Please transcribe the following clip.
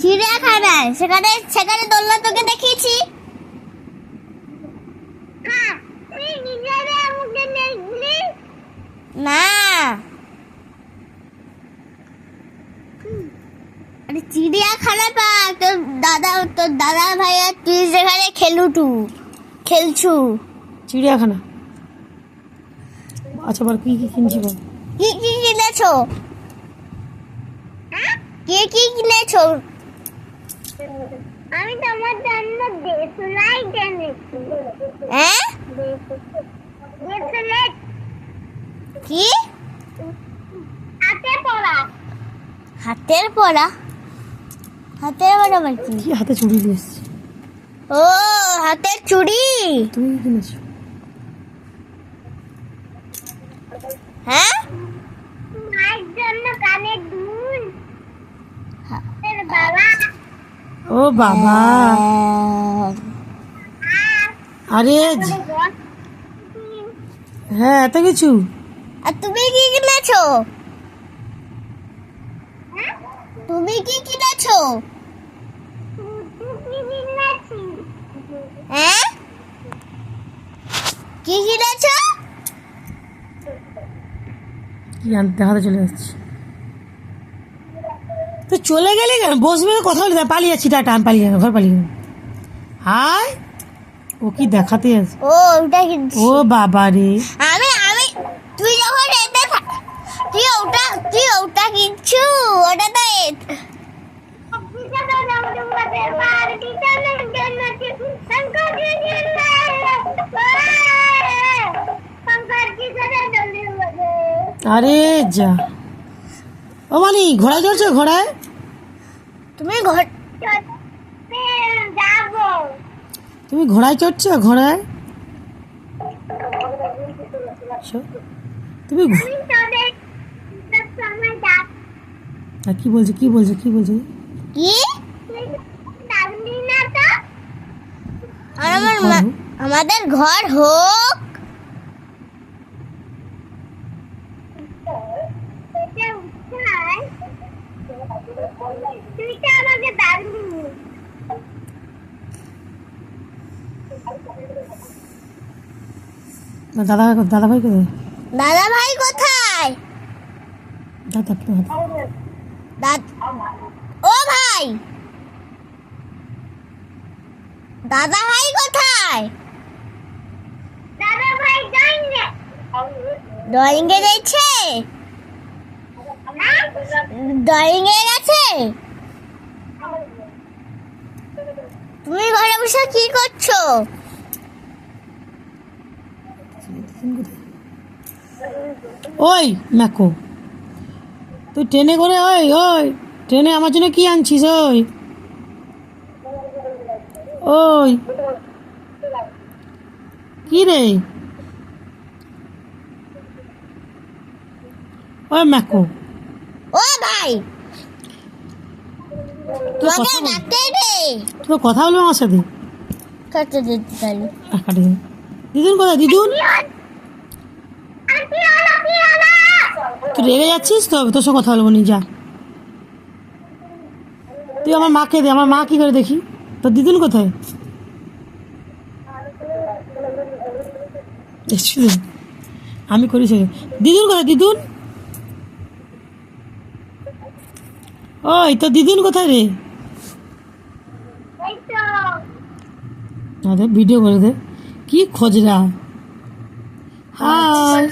চিড়িয়াখানায় সেখানে সেখানে দোলনা তোকে দেখিয়েছি। না। আরে চিড়িয়াখানা পাক তোর দাদা তোর দাদা ভাই আর তুই সেখানে খেলুটু খেলছু। চিড়িয়াখানা? আচ্ছা বল কি কি কিনছি বল? কি কি কিনেছো? কি কি কিনেছো? আমি তোমার জন্য দেশলাই কিনেছি। হ্যাঁ দেশলাই কি? হাতে পড়া। হাতের পড়া? হাতের পড়া মানে কি? হাতে চুড়ি দিয়ে এসছি? ও হাতের চুড়ি? তুমি কিনেছো। হ্যাঁ মায়ের জন্য কানের দুল হাতের বাবা ও বাবা। আরে হ্যাঁ এত কিছু? আর তুমি কি কিনেছো? তুমি কি কিনেছো? হ্যাঁ? কি কিনেছো? কি আনতে হাতে চলে যাচ্ছি। তো চলে গেলে কেন? বসবে তো কথা বলে পালিয়ে যাচ্ছি টাটা আমি পালিয়ে ঘর পালিয়ে যাব। হাই ও কি দেখাতে আছে ও ওটা কিনছি ও বাবা রে। আমি আমি তুই যখন এতে তুই ওটা তুই ওটা কিনছু ওটা তো আরে যা। ও মানি ঘোড়ায় চড়ছে ঘোড়ায়? তুমি ঘর তুমি ঘোড়ায় চড়ছো ঘোড়ায়? তুমি কি বলছে কি বলছে কি বলছে? কি? আর আমার মা- দাদা দাদা ভাই কোথায়? দাদা ভাই কোথায়? দাদা দাদ ও ভাই। দাদা ভাই কোথায়? দাদা ভাই ড্রয়িং ড্রয়িং এ গেছে ড্রয়িং এ গেছে তুমি ঘরে বসে কি করছ? ওই ম্যাকো তুই ট্রেনে করে ওই ওই ট্রেনে আমার জন্য কি আনছিস ওই? ওই। কি রে? ওই ম্যাকো। ও ভাই তোমাকে কথা কথা বলবি আমার সাথে? কাটতে দিদুন কোথায়? দিদুন? তুই রেগে যাচ্ছিস তো? তোর সঙ্গে কথা বলব নি যা। তুই আমার মাকে দে আমার মা কি করে দেখি? তোর দিদুন কোথায়? আমি করি সে দিদুন কোথায়? দিদুন? ওই তোর দিদুন কোথায় রে? না ভিডিও করে দে। কি খোঁজরা? হাই